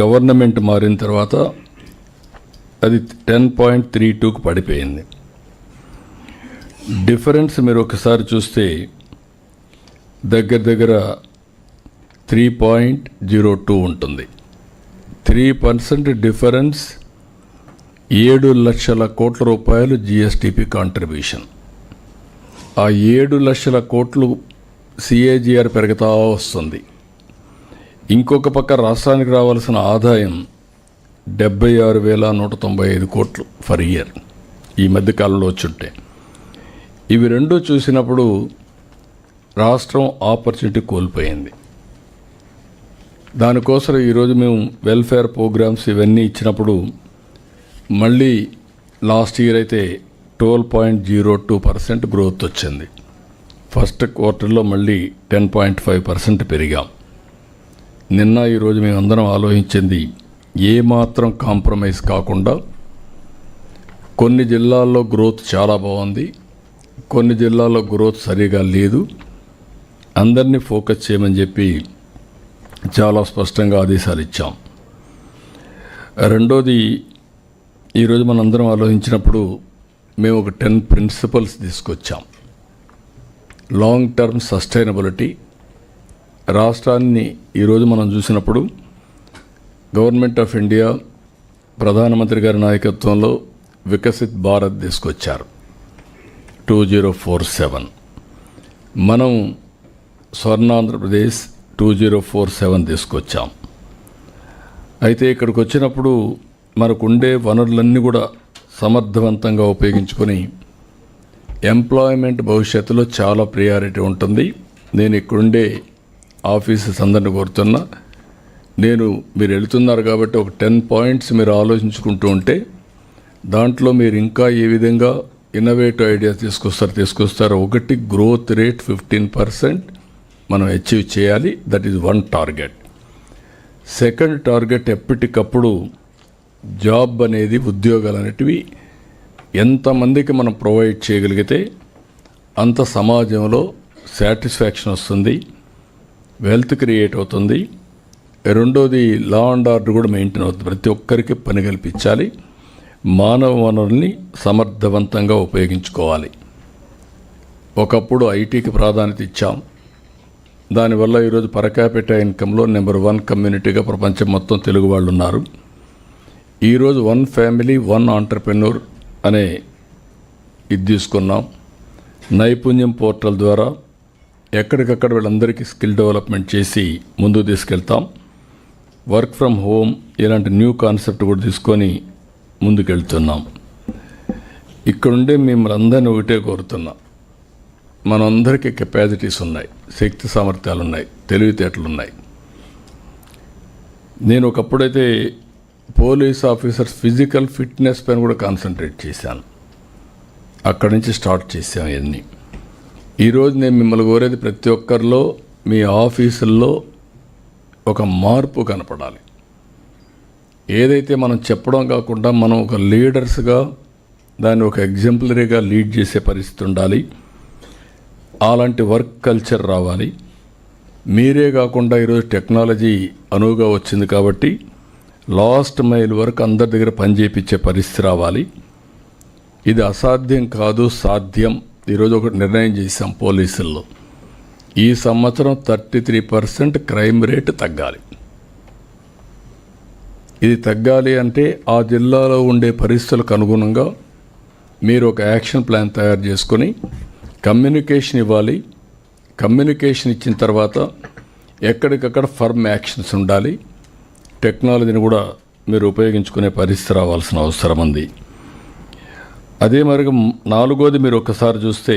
Government మారిన తర్వాత అది టెన్ పాయింట్ త్రీ టూకి పడిపోయింది. డిఫరెన్స్ మీరు ఒకసారి చూస్తే దగ్గర దగ్గర త్రీ పాయింట్ జీరో టూ ఉంటుంది. త్రీ పర్సెంట్ డిఫరెన్స్ ఏడు లక్షల కోట్ల రూపాయలు జిఎస్టిపి కాంట్రిబ్యూషన్. ఆ ఏడు లక్షల కోట్లు సిఏజిఆర్ పెరుగుతా వస్తుంది. ఇంకొక పక్క రాష్ట్రానికి రావాల్సిన ఆదాయం డెబ్బై ఆరు వేల నూట తొంభై ఐదు కోట్లు ఫర్ ఇయర్. ఈ మధ్య కాలంలో వచ్చుంటే. ఇవి రెండు చూసినప్పుడు రాష్ట్రం ఆపర్చునిటీ కోల్పోయింది. దానికోసం ఈరోజు మేము వెల్ఫేర్ ప్రోగ్రామ్స్ ఇవన్నీ ఇచ్చినప్పుడు మళ్ళీ లాస్ట్ ఇయర్ అయితే twelve point zero two percent growth వచ్చింది. ఫస్ట్ క్వార్టర్లో మళ్ళీ టెన్ పాయింట్ ఫైవ్ పర్సెంట్ పెరిగాం. నిన్న ఈరోజు మేమందరం ఆలోచించింది ఏమాత్రం కాంప్రమైజ్ కాకుండా కొన్ని జిల్లాల్లో గ్రోత్ చాలా బాగుంది కొన్ని జిల్లాల్లో గ్రోత్ సరిగా లేదు. అందరినీ ఫోకస్ చేయమని చెప్పి చాలా స్పష్టంగా ఆదేశాలు ఇచ్చాం. రెండోది ఈరోజు మనందరం ఆలోచించినప్పుడు మేము ఒక టెన్ ప్రిన్సిపల్స్ తీసుకొచ్చాం. లాంగ్ టర్మ్ సస్టైనబిలిటీ రాష్ట్రాన్ని ఈరోజు మనం చూసినప్పుడు గవర్నమెంట్ ఆఫ్ ఇండియా ప్రధానమంత్రి గారి నాయకత్వంలో వికసిత్ భారత్ తీసుకొచ్చారు. Two zero four seven. మనం Swarna Andhra Pradesh two zero four seven తీసుకొచ్చాం. అయితే ఇక్కడికి వచ్చినప్పుడు మనకు ఉండే వనరులన్నీ కూడా సమర్థవంతంగా ఉపయోగించుకొని ఎంప్లాయ్మెంట్ భవిష్యత్తులో చాలా ప్రియారిటీ ఉంటుంది. నేను ఇక్కడుండే ఆఫీసర్స్ అందరిని కోరుతున్నా నేను మీరు వెళుతున్నారు కాబట్టి ఒక టెన్ పాయింట్స్ మీరు ఆలోచించుకుంటూ ఉంటే దాంట్లో మీరు ఇంకా ఏ విధంగా ఇన్నోవేటివ్ ఐడియాస్ తీసుకొస్తారు తీసుకొస్తారు ఒకటి గ్రోత్ రేట్ ఫిఫ్టీన్ పర్సెంట్ మనం అచీవ్ చేయాలి. That is one target second target ఎప్పటికప్పుడు జాబ్ అనేది ఉద్యోగాలు అనేటివి ఎంతమందికి మనం ప్రొవైడ్ చేయగలిగితే అంత సమాజంలో సాటిస్ఫాక్షన్ వస్తుంది. వెల్త్ క్రియేట్ అవుతుంది. రెండోది లా అండ్ ఆర్డర్ కూడా మెయింటైన్ అవుతుంది. ప్రతి ఒక్కరికి పని కల్పించాలి. మానవ వనరుల్ని సమర్థవంతంగా ఉపయోగించుకోవాలి. ఒకప్పుడు ఐటీకి ప్రాధాన్యత ఇచ్చాం. దానివల్ల ఈరోజు పరకాపేట ఇన్కంలో నెంబర్ వన్ కమ్యూనిటీగా ప్రపంచం మొత్తం తెలుగు వాళ్ళు ఉన్నారు. ఈరోజు వన్ ఫ్యామిలీ వన్ ఆంటర్ప్రెన్యూర్ అనే ఇది తీసుకున్నాం. నైపుణ్యం పోర్టల్ ద్వారా ఎక్కడికక్కడ వీళ్ళందరికీ స్కిల్ డెవలప్మెంట్ చేసి ముందుకు తీసుకెళ్తాం. వర్క్ ఫ్రమ్ హోమ్ ఇలాంటి న్యూ కాన్సెప్ట్ కూడా తీసుకొని ముందుకెళ్తున్నాం. ఇక్కడుండే మిమ్మల్ని అందరినీ ఒకటే కోరుతున్నా. మనందరికీ కెపాసిటీస్ ఉన్నాయి శక్తి సామర్థ్యాలు ఉన్నాయి తెలివితేటలు ఉన్నాయి నేను ఒకప్పుడైతే పోలీస్ ఆఫీసర్స్ ఫిజికల్ ఫిట్నెస్ పైన కూడా కాన్సన్ట్రేట్ చేశాను. అక్కడి నుంచి స్టార్ట్ చేసాం ఇవన్నీ. ఈరోజు నేను మిమ్మల్ని కోరేది ప్రతి ఒక్కరిలో మీ ఆఫీసుల్లో ఒక మార్పు కనపడాలి. ఏదైతే మనం చెప్పడం కాకుండా మనం ఒక లీడర్స్గా దాన్ని ఒక ఎగ్జాంపులరీగా లీడ్ చేసే పరిస్థితి ఉండాలి. అలాంటి వర్క్ కల్చర్ రావాలి. మీరే కాకుండా ఈరోజు టెక్నాలజీ అనువుగా వచ్చింది కాబట్టి లాస్ట్ మైల్ వరకు అందరి దగ్గర పనిచేయించే పరిస్థితి రావాలి. ఇది అసాధ్యం కాదు సాధ్యం. ఈరోజు ఒక నిర్ణయం చేశాం పోలీసుల్లో. ఈ సంవత్సరం thirty three percent crime rate తగ్గాలి. ఇది తగ్గాలి అంటే ఆ జిల్లాలో ఉండే పరిస్థితులకు అనుగుణంగా మీరు ఒక యాక్షన్ ప్లాన్ తయారు చేసుకొని కమ్యూనికేషన్ ఇవ్వాలి. కమ్యూనికేషన్ ఇచ్చిన తర్వాత ఎక్కడికక్కడ ఫర్మ్ యాక్షన్స్ ఉండాలి. టెక్నాలజీని కూడా మీరు ఉపయోగించుకునే పరిస్థితి రావాల్సిన అవసరం ఉంది. అదే మార్గం నాలుగోది మీరు ఒకసారి చూస్తే